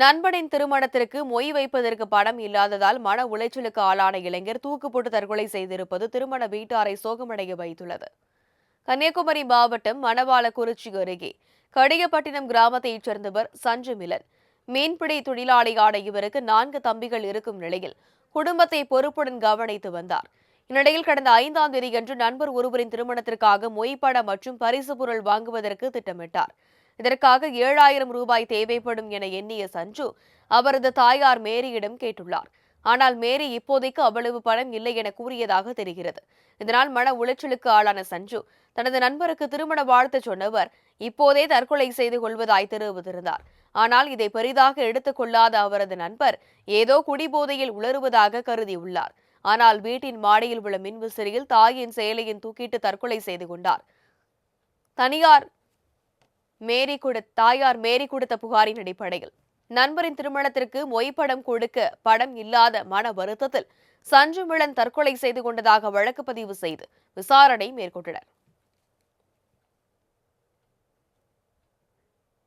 நண்பனின் திருமணத்திற்கு மொய் வைப்பதற்கு பணம் இல்லாததால் மன உளைச்சலுக்கு ஆளான இளைஞர் தூக்கு போட்டு தற்கொலை செய்திருப்பது திருமண வீட்டாரை சோகமடைய வைத்துள்ளது. கன்னியாகுமரி மாவட்டம் மணவாளக்குறிச்சி அருகே கடியப்பட்டினம் கிராமத்தைச் சேர்ந்தவர் சஞ்சு மிலன். மீன்பிடி தொழிலாளியான இவருக்கு நான்கு தம்பிகள் இருக்கும் நிலையில் குடும்பத்தை பொறுப்புடன் கவனித்து வந்தார். இந்நிலையில் கடந்த ஐந்தாம் தேதியன்று நண்பர் ஒருவரின் திருமணத்திற்காக மொய்ப்பட மற்றும் பரிசு பொருள் வாங்குவதற்கு திட்டமிட்டார். இதற்காக ஏழாயிரம் ரூபாய் தேவைப்படும் என எண்ணிய சஞ்சு அவரது தாயார் மேரியிடம் கேட்டுள்ளார். ஆனால் மேரி இப்போதைக்கு அவ்வளவு பணம் இல்லை என கூறியதாக தெரிகிறது. இதனால் மன உளைச்சலுக்கு ஆளான சஞ்சு தனது நண்பருக்கு திருமண வாழ்த்து சொன்னவர் இப்போதே தற்கொலை செய்து கொள்வதாய் தெரிவித்திருந்தார். ஆனால் இதை பெரிதாக எடுத்துக் கொள்ளாத அவரது நண்பர் ஏதோ குடிபோதையில் உளறுவதாக கருதியுள்ளார். ஆனால் வீட்டின் மாடியில் உள்ள மின்விசிறியில் தாயின் செயலையின் தூக்கிட்டு தற்கொலை செய்து கொண்டார். தனியார் மேரி கொடு தாயார் மேரி கொடுத்த புகாரின் அடிப்படையில். நண்பரின் திருமணத்திற்கு மொய் படம் கொடுக்க படம் இல்லாத மன வருத்தத்தில் சஞ்சு மிளன் தற்கொலை செய்து கொண்டதாக வழக்கு பதிவு செய்து விசாரணை மேற்கொண்டனர்.